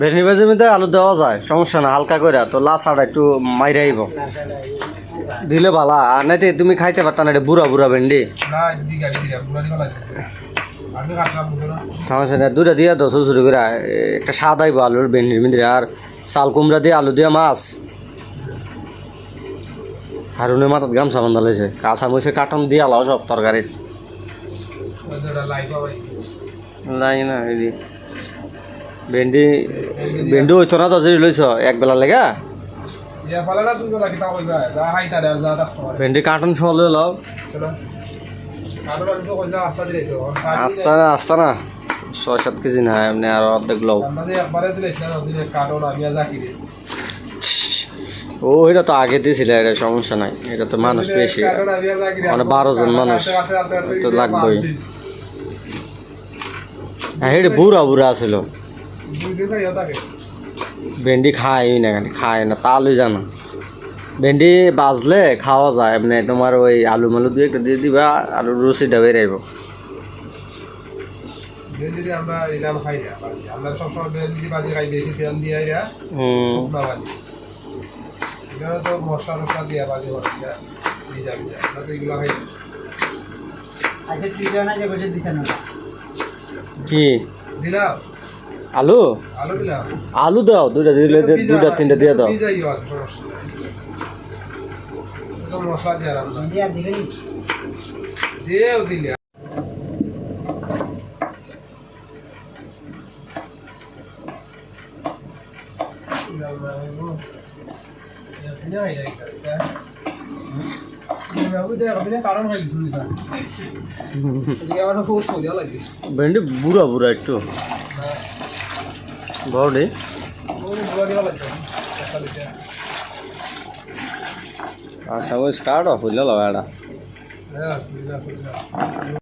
ভেন্ডি ভাজির মধ্যে আলু দেওয়া যায়, সমস্যা না হালকা করে তো লাসাটা একটু মাইরে আইব। দিলে ভালা, আর নাই তুমি খাইতে পারতা না, এটা বুড়া বুড়া ভেন্ডি। সমস্যা না দুটা দিয়ে দাও ছোটো করে, একটা স্বাদ আইব আলুর ভেন্ডির ভিতরে আর চাল কুমড়া দিয়ে আলু দিয়ে মাছ। হারুনের মাথাত গামছা বান্ধা লাইছে, কাঁচা মরিচের কাটন দিয়ে আলাও সব হবে নাই না এই যে ভেন্ডি ভেন্ডি হইতো না তো যে লইছ এক বেলা লেগা? ফালা না তুই কথা কিতা কইবা যা হাই তারে যা দেখতে পারে ভেন্ডি কার্টন ফল লও চলো। কইলা আস্তা আস্তা না ছয় সাত কেজি না এমনি আর অর্ধেক লও ও এটা তো আগে দিয়েছিল এটা সমস্যা নাই। এটা তো মানুষ বেশি মানে 12 জন মানুষ। তো লাগবেই। হ্যাঁ এটা বুড়া বুড়া ছিল দুই দিন ভেন্ডি খাই না খালি খায় না তা লই জানা ভেন্ডি বাজলে খাওয়া যায় এমনি তোমার ওই আলু মালু দিয়ে একটা দিয়ে দিবা আলুর রুচিটা বেরাইব যদি আমরা এলাম খাই না আমরা সবসময় যদি বাজি খাই বেশি তেল দিয়ে আইরা হুম। শুকনা বাজি। এখানে তো মশলা টসলা দিয়ে বাজি করে ভিজা ভিজা। আমরা তো এগুলো খাই না। আচ্ছা তুই না যে বসে দিতে না? কি? আলু? আলু দাও দুইটা দিলে দুইটা তিনটা দিয়ে দাও। ভিজাইও আছে সমস্যা ভেন্ডি বুড়া বুড়া একটু। বড়ি আচ্ছা ওই স্টার্ট অফ হইল এটা